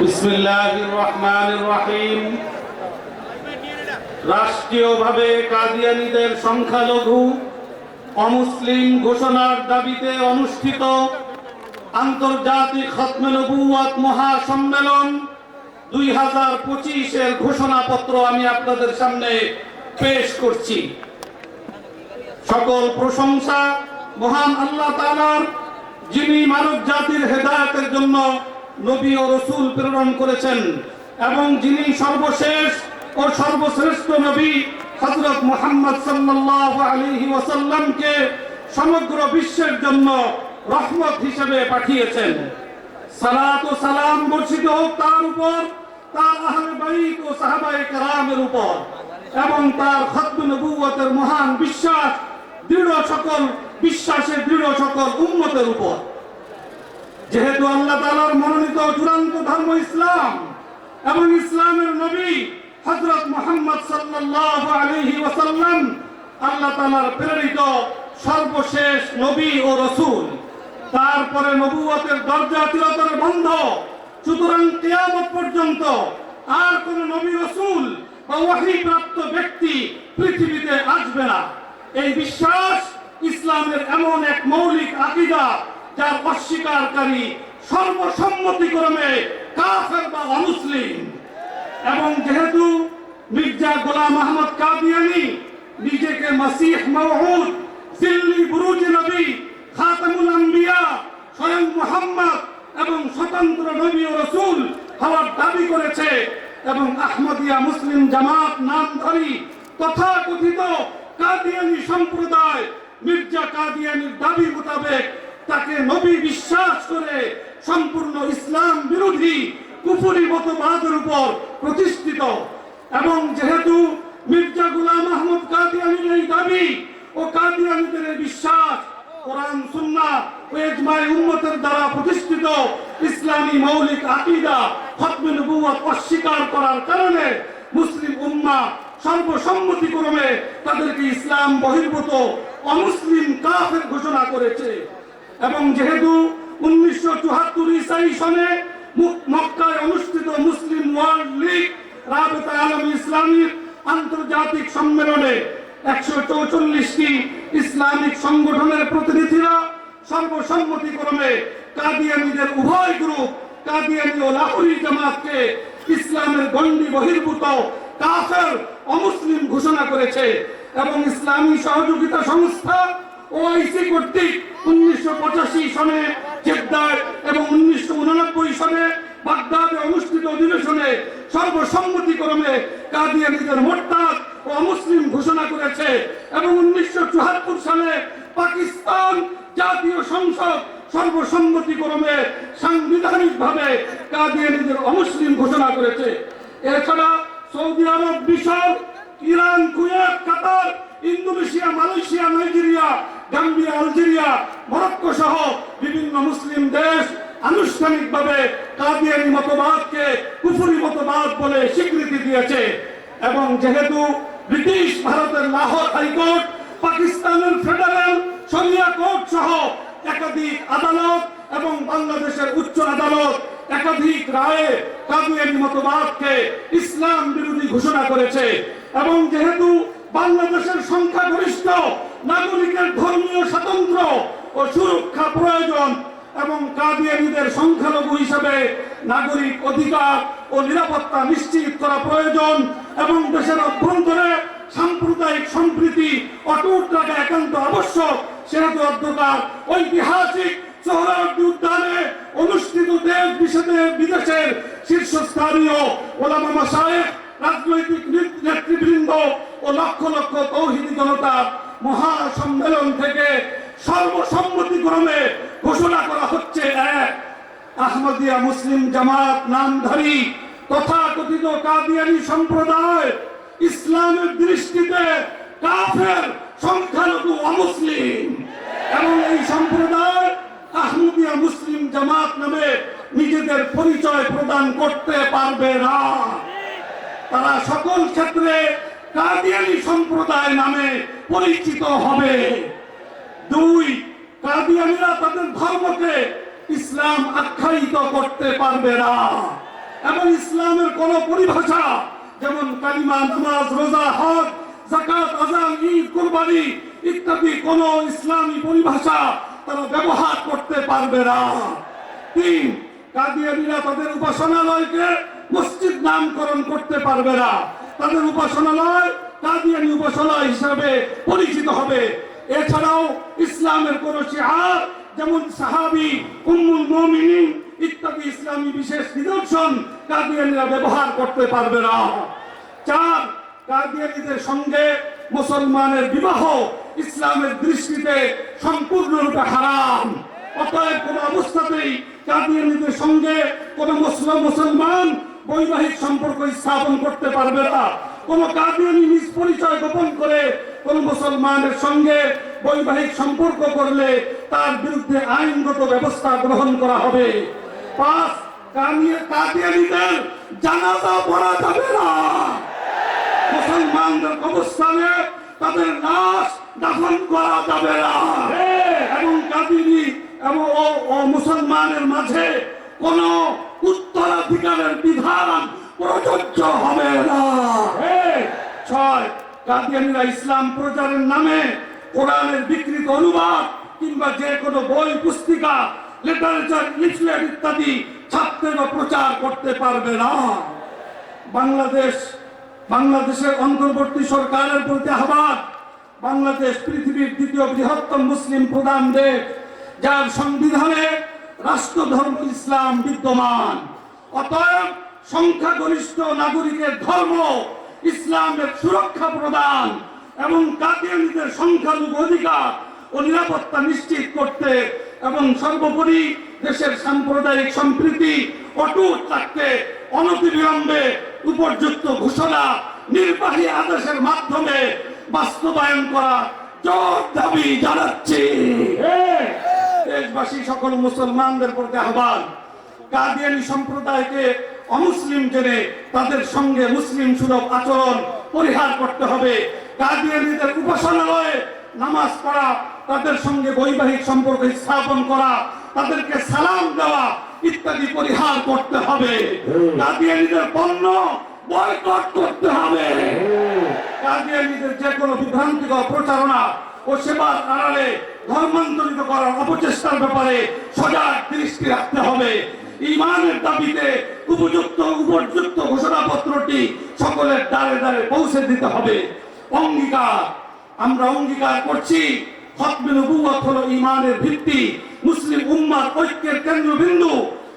বিসমিল্লাহির রহমানির রহিম। রাষ্ট্রীয়ভাবে কাদিয়ানীদের সংখ্যালঘু অমুসলিম ঘোষণার দাবিতে অনুষ্ঠিত আন্তর্জাতিক খতমে নবুয়াত মহাসম্মেলন দুই হাজার পঁচিশের ঘোষণাপত্র আমি আপনাদের সামনে পেশ করছি। সকল প্রশংসা মহান আল্লাহ তাআলার, যিনি মানব জাতির হেদায়েতের জন্য নবী ও রসুল প্রেরণ করেছেন। এবং যিনি সর্বশেষ ও সর্বশ্রেষ্ঠ নবী, হযরত মোহাম্মদ সাল্লাল্লাহু আলাইহি ওয়াসাল্লামকে সমগ্র বিশ্বের জন্য রহমত হিসেবে পাঠিয়েছেন। সালাত ও সালাম বর্ষিত হোক তার উপর, তার আহলে বাইত ও সাহাবায়ে কেরামের উপর, এবং তার খতম নবুয়তের মহান বিশ্বাস, দৃঢ় সকল, বিশ্বাসের দৃঢ় সকল উন্মতের উপর। যেহেতু আল্লাহ তাআলার মনোনীত চূড়ান্ত ধর্ম ইসলাম এবং ইসলামের নবী হযরত মুহাম্মদ সাল্লাল্লাহু আলাইহি ওয়াসাল্লাম, আল্লাহ তাআলার প্রেরিত সর্বশেষ নবী ও রসুল। তারপরে নবুয়তের দরজা চিরতরে বন্ধ। সুতরাং কিয়ামত পর্যন্ত আর কোন নবী রসুল বা ওহী প্রাপ্ত ব্যক্তি পৃথিবীতে আসবে না। এই বিশ্বাস ইসলামের এমন এক মৌলিক আকীদা যার অস্বীকারী সর্বসম্মতিক্রমে কাফের বা অমুসলিম। এবং যেহেতু মির্জা গোলাম আহমদ কাদিয়ানি নিজেকে মাসিহ মওউদ জিল্লি বুরুজ নবী, খাতামুল আম্বিয়া, স্বয়ং মুহাম্মদ এবং স্বতন্ত্র নবী ও রাসূল হওয়ার দাবি করেছে এবং আহমদিয়া মুসলিম জামাত নাম নামধারী তথাকথিত কাদিয়ানি সম্প্রদায় মির্জা কাদিয়ানির দাবি মোতাবেক তাকে নবী বিশ্বাস করে সম্পূর্ণ ইসলাম বিরোধী কুফুরি মতবাদের উপর প্রতিষ্ঠিত। এবং যেহেতু মির্জা গুলাম আহমদ কাদিয়ানির এই দাবি ও কাদিয়ানিদের এই বিশ্বাস, কোরআন, সুন্নাহ ও উম্মতের দ্বারা প্রতিষ্ঠিত ইসলামী মৌলিক আকীদা খতমে অস্বীকার করার কারণে মুসলিম উম্মাহ সর্বসম্মতিক্রমে তাদেরকে ইসলাম বহির্ভূত অমুসলিম কাফের ঘোষণা করেছে। এবং যেহেতু উনিশশো চুহাত্তর ইসাই সনে মক্কায় অনুষ্ঠিত মুসলিম ওয়ার্ল্ড লীগ রাবেতা ইসলামীর আন্তর্জাতিক সম্মেলনে একশো চৌচল্লিশটি ইসলামিক সংগঠনের প্রতিনিধিরা সর্বসম্মতিক্রমে কাদিয়ানিদের উভয় গ্রুপ, কাদিয়ানী ও লাহোরি জামাতকে ইসলামের গণ্ডি বহির্ভূত কাফের অমুসলিম ঘোষণা করেছে এবং ইসলামী সহযোগিতা সংস্থা ওআইসি কর্তৃক উনিশশো পঁচাশি সনে জেদ্দায় এবং উনিশশো উননব্বই সনে বাগদাদে অনুষ্ঠিত অধিবেশনে সর্বসম্মতিক্রমে কাদিয়ানীদের মোরতাদ ও অমুসলিম ঘোষণা করেছে এবং উনিশশো চুয়াত্তর সালে পাকিস্তান জাতীয় সংসদ সর্বসম্মতিক্রমে সাংবিধানিকভাবে কাদিয়ানীদের অমুসলিম ঘোষণা করেছে। এছাড়া সৌদি আরব, মিশর, Iran, Kuwait, Qatar, Indonesia, Malaysia, Nigeria Gambia, Algeria, Morocco সহ বিভিন্ন মুসলিম দেশ আনুষ্ঠানিকভাবে কাদিয়ানি মতবাদকে কুফুরি মতবাদ বলে স্বীকৃতি দিয়েছে। এবং যেহেতু ব্রিটিশ ভারতের লাহোর হাইকোর্ট, পাকিস্তানের ফেডারেল শরিয়া কোর্ট সহ একাধিক আদালত এবং বাংলাদেশের উচ্চ আদালত একাধিক রায়ে কাদিয়ানি মতবাদকে ইসলাম বিরোধী ঘোষণা করেছে। এবং যেহেতু বাংলাদেশের সংখ্যাগরিষ্ঠ ধর্মীয় ও সুরক্ষা প্রয়োজন এবং কাদিয়ানীদের সংখ্যালঘু হিসাবে নাগরিক অধিকার ও নিরাপত্তা নিশ্চিত করা প্রয়োজন এবং দেশের অভ্যন্তরে সাম্প্রদায়িক সম্প্রীতি অটুট রাখা একান্ত আবশ্যক, সেহেতু অধ্যকার ঐতিহাসিক সোহরাওয়ার্দী উদ্যানে অনুষ্ঠিত দেশ বিশেষে বিদেশের শীর্ষস্থানীয় ওলামা মাসায়েখ রাজনৈতিক নেতৃবৃন্দ ও লক্ষ লক্ষ তৌহিদি জনতার মহাসম্মেলন থেকে সর্বসম্মতিক্রমে ঘোষণা করা হচ্ছে এক, আহমদিয়া মুসলিম জামাত নামধারী তথাকথিত কাদিয়ানি সম্প্রদায় ইসলামের দৃষ্টিতে কাফের সংখ্যালঘু অমুসলিম। এবং এই সম্প্রদায় আহমদিয়া মুসলিম জামাত নামে নিজেদের পরিচয় প্রদান করতে পারবে না। তারা সকল ক্ষেত্রে কাদিয়ানি সম্প্রদায় নামে পরিচিত হবে। দুই, কাদিয়ানিরা তাদের ধর্মকে ইসলাম আখ্যায়িত করতে পারবে না। এবং ইসলামের কোন পরিভাষা, যেমন কালিমা, নামাজ, রোজা, হজ জাকাত আজান, ঈদ, কুরবানি ইত্যাদি কোন ইসলামী পরিভাষা তারা ব্যবহার করতে পারবে না। তিন, কাদিয়ানিরা তাদের উপাসনালয়কে মসজিদ নামকরণ করতে পারবে না। তাদের উপাসনালয় কাদিয়ানি উপাসনালয় হিসাবে পরিচিত হবে। এছাড়াও ইসলামের কোন শিহার যেমন সাহাবি উম্মুল মুমিনিন, ইত্যাদি ইসলামী বিশেষ নিদর্শন কাদিয়ানিরা ব্যবহার করতে পারবে না। চার, কাদিয়ানিদের সঙ্গে মুসলমানের বিবাহ ইসলামের দৃষ্টিতে সম্পূর্ণরূপে হারাম। অতএব কোন অবস্থাতেই কাদিয়ানিদের সঙ্গে কোন মুসলিম মুসলমান বৈবাহিক সম্পর্ক স্থাপন করতে পারবে না। কোন কাদিয়ানি নিজ পরিচয় গোপন করে কোন মুসলমানের সঙ্গে বৈবাহিক সম্পর্ক করলে তার বিরুদ্ধে আইনগত ব্যবস্থা গ্রহণ করা হবে। পাঁচ কাদিয়া- কাদিয়ানিদের জানাজা পড়া যাবে না। মুসলমানদের অবস্থানে তাদের লাশ দাফন করা যাবে না। এবং কাদিনী এবং ও মুসলমানের মাঝে কোন উত্তরাধিকারের বিধান প্রযোজ্য হবে না। ছয় কাদিয়ানিরা ইসলাম প্রচারের নামে কোরআনের বিকৃত অনুবাদ কিংবা যে কোনো বই, পুস্তিকা লিটারেচার লিফলেট ইত্যাদি প্রচার করতে পারবে না। বাংলাদেশ, বাংলাদেশের অন্তর্বর্তী সরকারের প্রতি আহ্বান, বাংলাদেশ পৃথিবীর দ্বিতীয় বৃহত্তম মুসলিম প্রধান দেশ, যার সংবিধানে রাষ্ট্রধর্ম ইসলাম বিদ্যমান। অতএব সংখ্যাগরিষ্ঠ নাগরিকের ধর্ম ইসলামের সুরক্ষা প্রদান এবং কাদিয়ানিদের সংখ্যালঘু অধিকার ও নিরাপত্তা নিশ্চিত করতে এবং সর্বোপরি দেশের সাম্প্রদায়িক সম্প্রীতি অটুট রাখতে অনতিবিলম্বে উপর্যুক্ত ঘোষণা নির্বাহী আদেশের মাধ্যমে বাস্তবায়ন করা জোর দাবি জানাচ্ছি। দেশবাসী সকল মুসলমানদের প্রতি আহ্বান। কাদিয়ানি সম্প্রদায়কে অমুসলিম জেনে তাদের সঙ্গে মুসলিম সুলভ আচরণ পরিহার করতে হবে। কাদিয়ানিদের উপাসনালয়ে নামাজ পড়া তাদের সঙ্গে বৈবাহিক সম্পর্ক স্থাপন করা তাদেরকে সালাম দেওয়া ইত্যাদি পরিহার করতে হবে। কাদিয়ানিদের পণ্য বয়কট করতে হবে। কাদিয়ানিদের যে কোনো বিভ্রান্তিকর প্রচারণা ও সেবার আড়ালে ধর্মান্তরিত করার অপচেষ্টার ব্যাপারে সজাগ দৃষ্টি রাখতে হবে। ইমানের দাবিতে উপযুক্ত উপযুক্ত ঘোষণাপত্রটি সকলের দ্বারে দ্বারে পৌঁছে দিতে হবে। অঙ্গীকার, আমরা অঙ্গীকার করছি, খতমে হলো ইমানের ভিত্তি, মুসলিম উম্মার ঐক্যের কেন্দ্রবিন্দু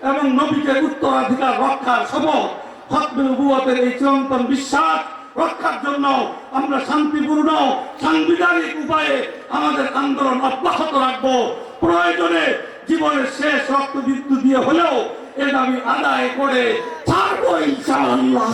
এবং নবীকে উত্তরাধিকার রক্ষার শপথ। খতমে এই চিরন্তন বিশ্বাস রক্ষার জন্য আমরা শান্তিপূর্ণ, সাংবিধানিক উপায়ে আমাদের আন্দোলন অব্যাহত রাখব। প্রয়োজনে জীবনের শেষ রক্ত বিদ্যুৎ দিয়ে হলেও এ আমি আদায় করে ছাড়বো ইনশাআল্লাহ।